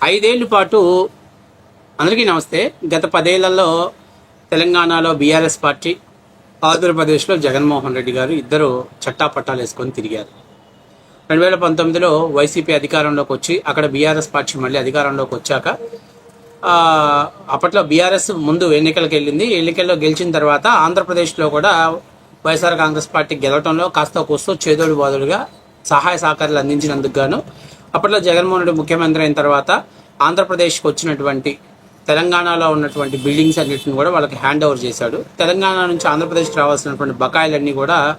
ఐదేళ్ళ పాటు అందరికీ నమస్తే. గత పదేళ్ళలో తెలంగాణలో బీఆర్ఎస్ పార్టీ ఆంధ్రప్రదేశ్లో జగన్మోహన్ రెడ్డి గారు ఇద్దరు చట్టాపట్టాలు వేసుకొని తిరిగారు. రెండు వేల పంతొమ్మిదిలో వైసీపీ అధికారంలోకి వచ్చి అక్కడ బీఆర్ఎస్ పార్టీ మళ్ళీ అధికారంలోకి వచ్చాక అప్పట్లో బీఆర్ఎస్ ముందు ఎన్నికలకు వెళ్ళింది. ఎన్నికల్లో గెలిచిన తర్వాత ఆంధ్రప్రదేశ్లో కూడా వైఎస్ఆర్ కాంగ్రెస్ పార్టీ గెలవటంలో కాస్త కూస్తూ చేదోడు బాదుడుగా సహాయ సహకారాలు అందించినందుకు గాను అప్పట్లో జగన్మోహన్ రెడ్డి ముఖ్యమంత్రి అయిన తర్వాత ఆంధ్రప్రదేశ్కి వచ్చినటువంటి తెలంగాణలో ఉన్నటువంటి బిల్డింగ్స్ అన్నింటిని కూడా వాళ్ళకి హ్యాండ్ ఓవర్ చేశాడు. తెలంగాణ నుంచి ఆంధ్రప్రదేశ్కి రావాల్సినటువంటి బకాయిలన్నీ కూడా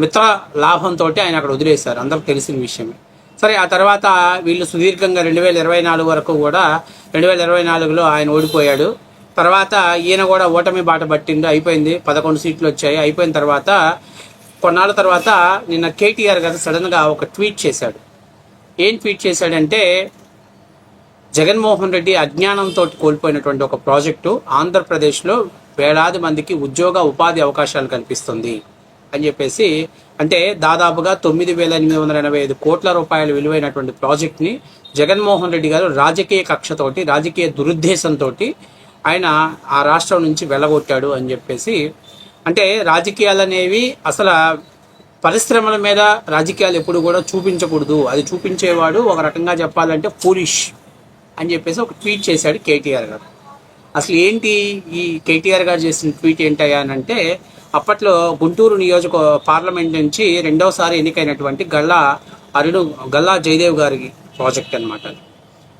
మిత్ర లాభంతో ఆయన అక్కడ వదిలేశారు. అందరికి తెలిసిన విషయమే. సరే ఆ తర్వాత వీళ్ళు సుదీర్ఘంగా రెండు వేల ఇరవై నాలుగు వరకు కూడా రెండు వేల ఇరవై నాలుగులో ఆయన ఓడిపోయాడు. తర్వాత ఈయన కూడా ఓటమి బాట పట్టిండు అయిపోయింది. పదకొండు సీట్లు వచ్చాయి. అయిపోయిన తర్వాత కొన్నాళ్ళ తర్వాత నిన్న కేటీఆర్ గారు సడన్గా ఒక ట్వీట్ చేశాడు. ఏం ట్వీట్ చేశాడంటే జగన్మోహన్ రెడ్డి అజ్ఞానంతో కోల్పోయినటువంటి ఒక ప్రాజెక్టు ఆంధ్రప్రదేశ్లో వేలాది మందికి ఉద్యోగ ఉపాధి అవకాశాలు కల్పిస్తుంది. అని చెప్పేసి అంటే దాదాపుగా తొమ్మిది వేల ఎనిమిది వందల ఎనభై ఐదు కోట్ల రూపాయలు విలువైనటువంటి ప్రాజెక్ట్ని జగన్మోహన్ రెడ్డి గారు రాజకీయ కక్షతోటి రాజకీయ దురుద్దేశంతో ఆయన ఆ రాష్ట్రం నుంచి వెళ్ళగొట్టాడు అని చెప్పేసి అంటే రాజకీయాలు అనేవి అసలు పరిశ్రమల మీద రాజకీయాలు ఎప్పుడు కూడా చూపించకూడదు. అది చూపించేవాడు ఒక రకంగా చెప్పాలంటే ఫూలిష్ అని చెప్పేసి ఒక ట్వీట్ చేశాడు కేటీఆర్ గారు. అసలు ఏంటి ఈ కేటీఆర్ గారు చేసిన ట్వీట్ ఏంటయ్యా అని అంటే అప్పట్లో గుంటూరు నియోజక పార్లమెంట్ నుంచి రెండవసారి ఎన్నికైనటువంటి గల్లా అరుణ్ గల్లా జయదేవ్ గారి ప్రాజెక్ట్ అన్నమాట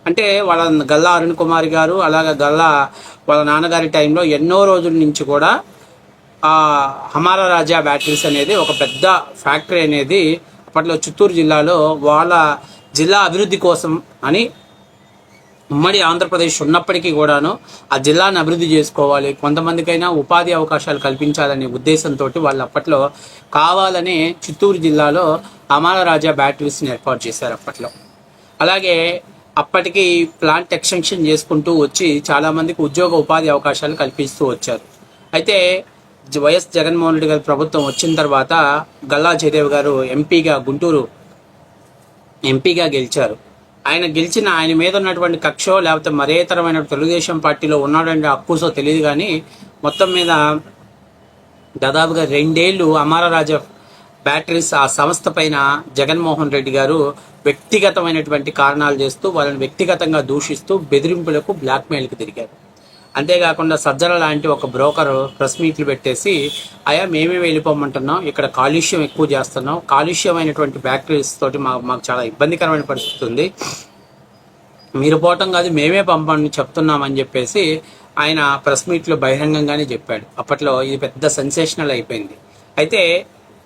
అంటే వాళ్ళ గల్లా అరుణ్ కుమార్ గారు అలాగే గల్లా వాళ్ళ నాన్నగారి టైంలో ఎన్నో రోజుల నుంచి కూడా హమారా రాజా బ్యాటరీస్ అనేది ఒక పెద్ద ఫ్యాక్టరీ అనేది అప్పట్లో చిత్తూరు జిల్లాలో వాళ్ళ జిల్లా అభివృద్ధి కోసం అని ఉమ్మడి ఆంధ్రప్రదేశ్ ఉన్నప్పటికీ కూడాను ఆ జిల్లాను అభివృద్ధి చేసుకోవాలి. కొంతమందికైనా ఉపాధి అవకాశాలు కల్పించాలనే ఉద్దేశంతో వాళ్ళు అప్పట్లో కావాలని చిత్తూరు జిల్లాలో అమాలరాజా బ్యాటరీస్ని ఏర్పాటు చేశారు అప్పట్లో. అలాగే అప్పటికి ప్లాంట్ ఎక్స్టెన్షన్ చేసుకుంటూ వచ్చి చాలామందికి ఉద్యోగ ఉపాధి అవకాశాలు కల్పిస్తూ వచ్చారు. అయితే వైఎస్ జగన్మోహన్ రెడ్డి గారి ప్రభుత్వం వచ్చిన తర్వాత గల్లా జయదేవ్ గారు ఎంపీగా గుంటూరు ఎంపీగా గెలిచారు. ఆయన గెలిచిన ఆయన మీద ఉన్నటువంటి కక్షో లేకపోతే మరేతరమైన తెలుగుదేశం పార్టీలో ఉన్నాడంటే అక్కుసో తెలియదు కానీ మొత్తం మీద దాదాపుగా రెండేళ్ళు అమరరాజ బ్యాటరీస్ ఆ సంస్థ పైన జగన్మోహన్ రెడ్డి గారు వ్యక్తిగతమైనటువంటి కారణాలు చేస్తూ వాళ్ళని వ్యక్తిగతంగా దూషిస్తూ బెదిరింపులకు బ్లాక్మెయిల్కి తిరిగారు. అంతేకాకుండా సజ్జల లాంటి ఒక బ్రోకర్ ప్రెస్ మీట్లు పెట్టేసి అయా మేమే వెళ్ళిపోమంటున్నాం ఇక్కడ కాలుష్యం ఎక్కువ చేస్తున్నాం కాలుష్యమైనటువంటి బ్యాటరీస్ తోటి మా మాకు చాలా ఇబ్బందికరమైన పరిస్థితి ఉంది. మీరు పోవటం కాదు మేమే పంపండి చెప్తున్నామని చెప్పేసి ఆయన ప్రెస్ మీట్లో బహిరంగంగానే చెప్పాడు. అప్పట్లో ఇది పెద్ద సెన్సేషనల్ అయిపోయింది. అయితే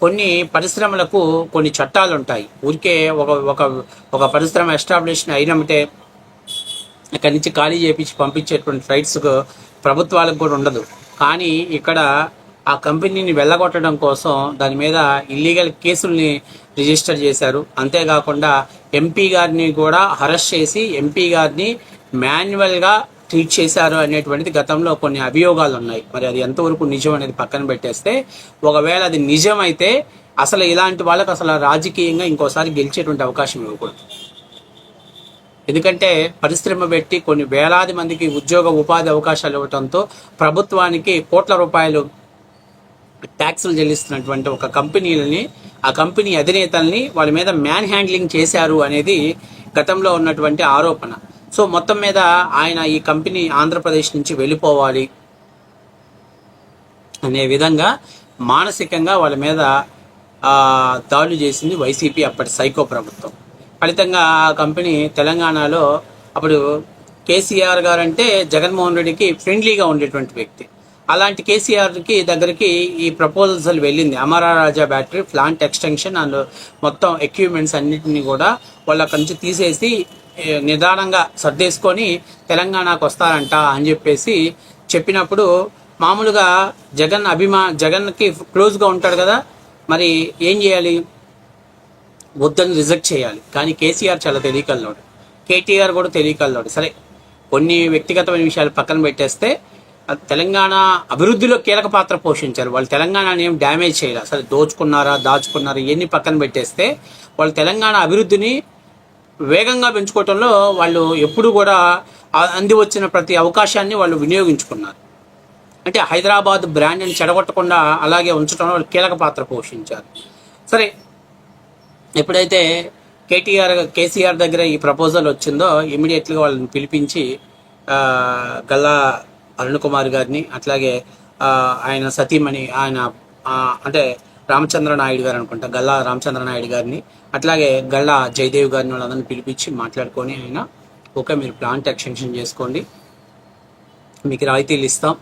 కొన్ని పరిశ్రమలకు కొన్ని చట్టాలు ఉంటాయి ఊరికే ఒక ఒక ఒక పరిశ్రమ ఎస్టాబ్లిష్ అయినమంటే ఇక్కడి నుంచి ఖాళీ చేపించి పంపించేటువంటి ఫ్లైట్స్ ప్రభుత్వాలకు కూడా ఉండదు. కానీ ఇక్కడ ఆ కంపెనీని వెళ్ళగొట్టడం కోసం దాని మీద ఇల్లీగల్ కేసుల్ని రిజిస్టర్ చేశారు. అంతేకాకుండా ఎంపీ గారిని కూడా అరెస్ట్ చేసి ఎంపీ గారిని మాన్యువల్గా ట్రీట్ చేశారు అనేటువంటిది గతంలో కొన్ని అభియోగాలు ఉన్నాయి. మరి అది ఎంతవరకు నిజం అనేది పక్కన పెట్టేస్తే ఒకవేళ అది నిజమైతే అసలు ఇలాంటి వాళ్ళకి అసలు రాజకీయంగా ఇంకోసారి గెలిచేటువంటి అవకాశం ఇవ్వకూడదు. ఎందుకంటే పరిశ్రమ పెట్టి కొన్ని వేలాది మందికి ఉద్యోగ ఉపాధి అవకాశాలు ఇవ్వడంతో ప్రభుత్వానికి కోట్ల రూపాయలు ట్యాక్సులు చెల్లిస్తున్నటువంటి ఒక కంపెనీలని ఆ కంపెనీ అధినేతల్ని వాళ్ళ మీద మ్యాన్ హ్యాండ్లింగ్ చేశారు అనేది గతంలో ఉన్నటువంటి ఆరోపణ. సో మొత్తం మీద ఆయన ఈ కంపెనీ ఆంధ్రప్రదేశ్ నుంచి వెళ్ళిపోవాలి అనే విధంగా మానసికంగా వాళ్ళ మీద దాడులు చేసింది వైసీపీ అప్పటి సైకో ప్రభుత్వం. ఫలితంగా ఆ కంపెనీ తెలంగాణలో అప్పుడు కేసీఆర్ గారు అంటే జగన్మోహన్ రెడ్డికి ఫ్రెండ్లీగా ఉండేటువంటి వ్యక్తి. అలాంటి కేసీఆర్కి దగ్గరికి ఈ ప్రపోజల్స్ వెళ్ళింది. Amara Raja battery plant extension and మొత్తం ఎక్విప్మెంట్స్ అన్నిటిని కూడా వాళ్ళ నుంచి తీసేసి నిదానంగా సర్దేసుకొని తెలంగాణకు వస్తారంట అని చెప్పేసి చెప్పినప్పుడు మామూలుగా జగన్ అభిమా జగన్కి క్లోజ్గా ఉంటాడు కదా. మరి ఏం చేయాలి? వద్దని రిజెక్ట్ చేయాలి. కానీ కేసీఆర్ చాలా తెలియకలనోడు కేటీఆర్ కూడా తెలియకలనోడు సరే కొన్ని వ్యక్తిగతమైన విషయాలు పక్కన పెట్టేస్తే తెలంగాణ అభివృద్ధిలో కీలక పాత్ర పోషించారు. వాళ్ళు తెలంగాణని ఏం డ్యామేజ్ చేయలేదు సరే దోచుకున్నారా దాచుకున్నారా ఇవన్నీ పక్కన పెట్టేస్తే వాళ్ళు తెలంగాణ అభివృద్ధిని వేగంగా పెంచుకోవటంలో వాళ్ళు ఎప్పుడు కూడా అంది వచ్చిన ప్రతి అవకాశాన్ని వాళ్ళు వినియోగించుకున్నారు. అంటే హైదరాబాద్ బ్రాండ్ని చెడగొట్టకుండా అలాగే ఉంచడంలో వాళ్ళు కీలక పాత్ర పోషించారు. సరే ఎప్పుడైతే కేటీఆర్ కేసీఆర్ దగ్గర ఈ ప్రపోజల్ వచ్చిందో ఇమీడియట్గా వాళ్ళని పిలిపించి గల్లా అరుణ్ కుమార్ గారిని అట్లాగే ఆయన సతీమణి ఆయన అంటే రామచంద్ర నాయుడు గారు అనుకుంటా గల్లా రామచంద్ర నాయుడు గారిని అట్లాగే గల్లా జయదేవ్ గారిని వాళ్ళందరిని పిలిపించి మాట్లాడుకొని ఆయన ఓకే మీరు ప్లాంట్ ఎక్స్టెన్షన్ చేసుకోండి మీకు రాయితీలు ఇస్తాం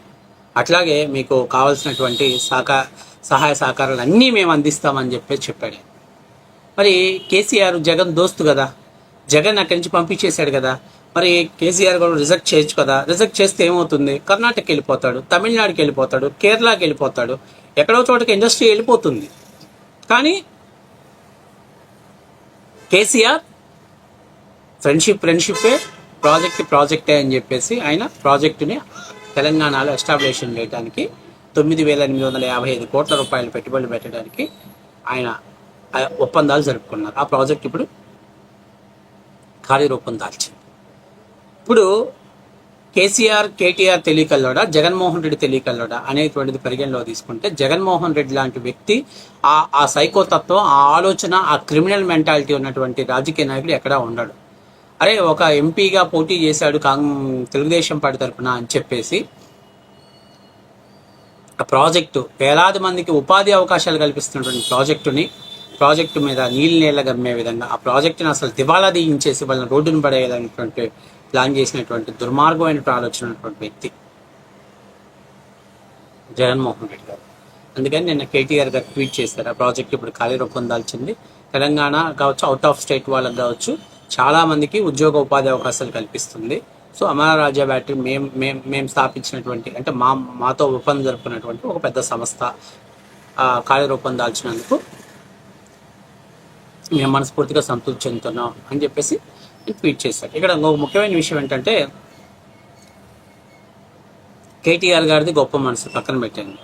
అట్లాగే మీకు కావాల్సినటువంటి సహకా సహాయ సహకారాలు అన్నీ మేము అందిస్తామని చెప్పి చెప్పాడు మరి కేసీఆర్ జగన్ దోస్తు కదా? జగన్ అక్కడి నుంచి పంపించేశాడు కదా? మరి కేసీఆర్ కూడా రిజెక్ట్ చేయొచ్చు కదా? రిజెక్ట్ చేస్తే ఏమవుతుంది? కర్ణాటకకి వెళ్ళిపోతాడు తమిళనాడుకి వెళ్ళిపోతాడు కేరళకి వెళ్ళిపోతాడు ఎక్కడో చోటకి ఇండస్ట్రీ వెళ్ళిపోతుంది. కానీ కేసీఆర్ ఫ్రెండ్షిప్ ఫ్రెండ్షిప్పే ప్రాజెక్ట్ ప్రాజెక్టే అని చెప్పేసి ఆయన ప్రాజెక్టుని తెలంగాణలో ఎస్టాబ్లిషన్ చేయడానికి తొమ్మిది వేల ఎనిమిది వందల యాభై ఐదు కోట్ల రూపాయలు పెట్టుబడులు పెట్టడానికి ఆయన ఒప్పందాలు జరుపుకున్నారు. ఆ ప్రాజెక్ట్ ఇప్పుడు కార్యరూపం దాల్చింది. ఇప్పుడు కేసీఆర్ కేటీఆర్ తెలియకల్లోడా జగన్మోహన్ రెడ్డి తెలియకల్లోడా అనేటువంటిది పరిగణలో తీసుకుంటే జగన్మోహన్ రెడ్డి లాంటి వ్యక్తి ఆ ఆ సైకోతత్వం ఆ ఆలోచన ఆ క్రిమినల్ మెంటాలిటీ ఉన్నటువంటి రాజకీయ నాయకుడు ఎక్కడా ఉండడు. అరే ఒక ఎంపీగా పోటీ చేశాడు కాంగ్ తెలుగుదేశం పార్టీ తరఫున అని చెప్పేసి ఆ ప్రాజెక్టు వేలాది మందికి ఉపాధి అవకాశాలు కల్పిస్తున్నటువంటి ప్రాజెక్టుని ప్రాజెక్టు మీద నీళ్ళు నీళ్ళ గమ్మే విధంగా ఆ ప్రాజెక్టుని అసలు దివాలా తీయించేసి వాళ్ళని రోడ్డును పడేయాలనేటువంటి ప్లాన్ చేసినటువంటి దుర్మార్గమైనటువంటి ఆలోచన ఉన్నటువంటి వ్యక్తి జగన్మోహన్ రెడ్డి గారు. అందుకని నిన్న కేటీఆర్ గారు ట్వీట్ చేశారు ఆ ప్రాజెక్ట్ ఇప్పుడు కార్యరూపం దాల్చింది. తెలంగాణ కావచ్చు అవుట్ ఆఫ్ స్టేట్ వాళ్ళకి కావచ్చు చాలా మందికి ఉద్యోగ ఉపాధి అవకాశాలు కల్పిస్తుంది. సో అమర బ్యాటరీ మేము మేము మేము స్థాపించినటువంటి అంటే మా మాతో ఒప్పందం జరుపుకున్నటువంటి ఒక పెద్ద సంస్థ కార్యరూపం దాల్చినందుకు మేము మనస్ఫూర్తిగా సంతృప్తి చెందుతున్నాం అని చెప్పేసి ట్వీట్ చేశారు. ఇక్కడ ఇంకొక ముఖ్యమైన విషయం ఏంటంటే కేటీఆర్ గారిది గొప్ప మనసు పక్కన పెట్టాను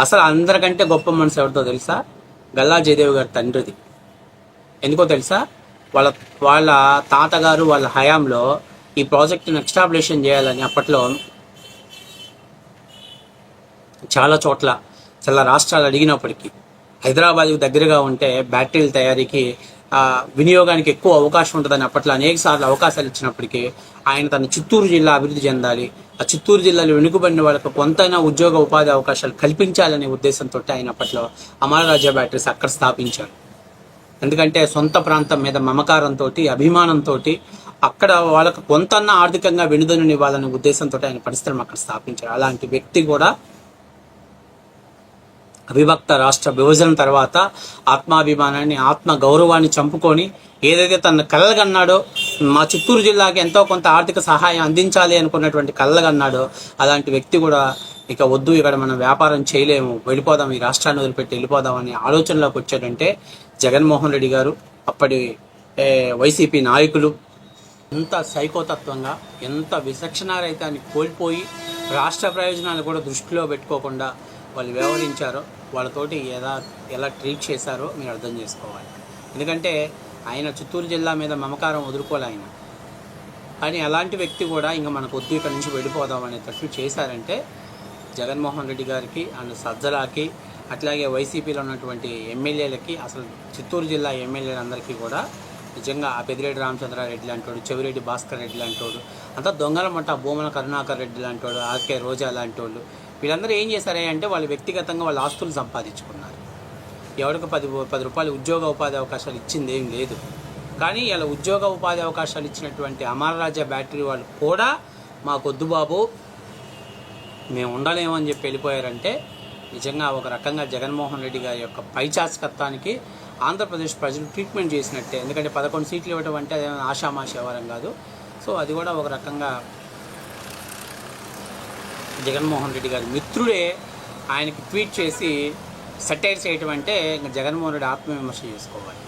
అసలు అందరికంటే గొప్ప మనసు ఎవరితో తెలుసా? గల్లా జయదేవ్ గారి తండ్రిది. ఎందుకో తెలుసా? వాళ్ళ వాళ్ళ తాతగారు వాళ్ళ హయాంలో ఈ ప్రాజెక్టును ఎక్స్టాబ్లిషన్ చేయాలని అప్పట్లో చాలా చోట్ల చాలా రాష్ట్రాలు అడిగినప్పటికీ హైదరాబాద్కు దగ్గరగా ఉంటే బ్యాటరీల తయారీకి వినియోగానికి ఎక్కువ అవకాశం ఉంటుందని అప్పట్లో అనేక సార్లు అవకాశాలు ఇచ్చినప్పటికీ ఆయన తన చిత్తూరు జిల్లా అభివృద్ధి చెందాలి. ఆ చిత్తూరు జిల్లాలో వెనుకబడిన వాళ్ళకు కొంతైనా ఉద్యోగ ఉపాధి అవకాశాలు కల్పించాలనే ఉద్దేశంతో ఆయన అప్పట్లో అమరరాజా బ్యాటరీస్ అక్కడ స్థాపించారు. ఎందుకంటే సొంత ప్రాంతం మీద మమకారంతో అభిమానంతో అక్కడ వాళ్ళకు కొంతన్నా ఆర్థికంగా వెనుదనుని ఇవ్వాలనే ఉద్దేశంతో ఆయన పరిశ్రమ అక్కడ స్థాపించారు. అలాంటి వ్యక్తి కూడా అవిభక్త రాష్ట్ర విభజన తర్వాత ఆత్మాభిమానాన్ని ఆత్మ గౌరవాన్ని చంపుకొని ఏదైతే తన కలలుగన్నాడో మా చిత్తూరు జిల్లాకి ఎంతో కొంత ఆర్థిక సహాయం అందించాలి అనుకున్నటువంటి కలలుగన్నాడో అలాంటి వ్యక్తి కూడా ఇక వద్దు ఇక్కడ మనం వ్యాపారం చేయలేము వెళ్ళిపోదాం ఈ రాష్ట్రాన్ని వదిలిపెట్టి వెళ్ళిపోదాం అనే ఆలోచనలోకి వచ్చాడంటే జగన్మోహన్ రెడ్డి గారు అప్పటి వైసీపీ నాయకులు. ఎంత సైకోతత్వంగా ఎంత విచక్షణారహితాన్ని కోల్పోయి రాష్ట్ర ప్రయోజనాలు కూడా దృష్టిలో పెట్టుకోకుండా వాళ్ళు వ్యవహరించారో వాళ్ళతోటి ఎలా ఎలా ట్రీట్ చేశారో మీరు అర్థం చేసుకోవాలి. ఎందుకంటే ఆయన చిత్తూరు జిల్లా మీద మమకారం వదులుకోలే ఆయన. కానీ అలాంటి వ్యక్తి కూడా ఇంకా మనకు వద్దు ఇక్కడ నుంచి వెళ్ళిపోదాం అనేటట్టు చేశారంటే జగన్మోహన్ రెడ్డి గారికి అండ్ సజ్జలాకి అట్లాగే వైసీపీలో ఉన్నటువంటి ఎమ్మెల్యేలకి అసలు చిత్తూరు జిల్లా ఎమ్మెల్యేలందరికీ కూడా నిజంగా ఆ పెదిరెడ్డి రామచంద్రారెడ్డి లాంటోడు చెవిరెడ్డి భాస్కర్ రెడ్డి లాంటోడు అంతా దొంగల మట్ట భూమల కరుణాకర్ రెడ్డి లాంటోడు ఆర్కే రోజా లాంటోళ్ళు వీళ్ళందరూ ఏం చేశారే అంటే వాళ్ళు వ్యక్తిగతంగా వాళ్ళ ఆస్తులు సంపాదించుకున్నారు. ఎవరికి పది పది రూపాయలు ఉద్యోగ ఉపాధి అవకాశాలు ఇచ్చింది ఏం లేదు. కానీ ఇలా ఉద్యోగ ఉపాధి అవకాశాలు ఇచ్చినటువంటి అమరరాజా బ్యాటరీ వాళ్ళు కూడా మాకొద్దు బాబు మేము ఉండలేము అని చెప్పి వెళ్ళిపోయారంటే నిజంగా ఒక రకంగా జగన్మోహన్ రెడ్డి గారి యొక్క పైచాస్కత్వానికి ఆంధ్రప్రదేశ్ ప్రజలు ట్రీట్మెంట్ చేసినట్టే. ఎందుకంటే పదకొండు సీట్లు ఇవ్వడం అంటే అదేమైనా ఆషామాషి వ్యవహారం కాదు. సో అది కూడా ఒక రకంగా జగన్మోహన్ రెడ్డి గారి మిత్రుడే ఆయనకి ట్వీట్ చేసి సెటైర్ చేయటం అంటే ఇంకా జగన్మోహన్ రెడ్డి ఆత్మవిమర్శ చేసుకోవాలి.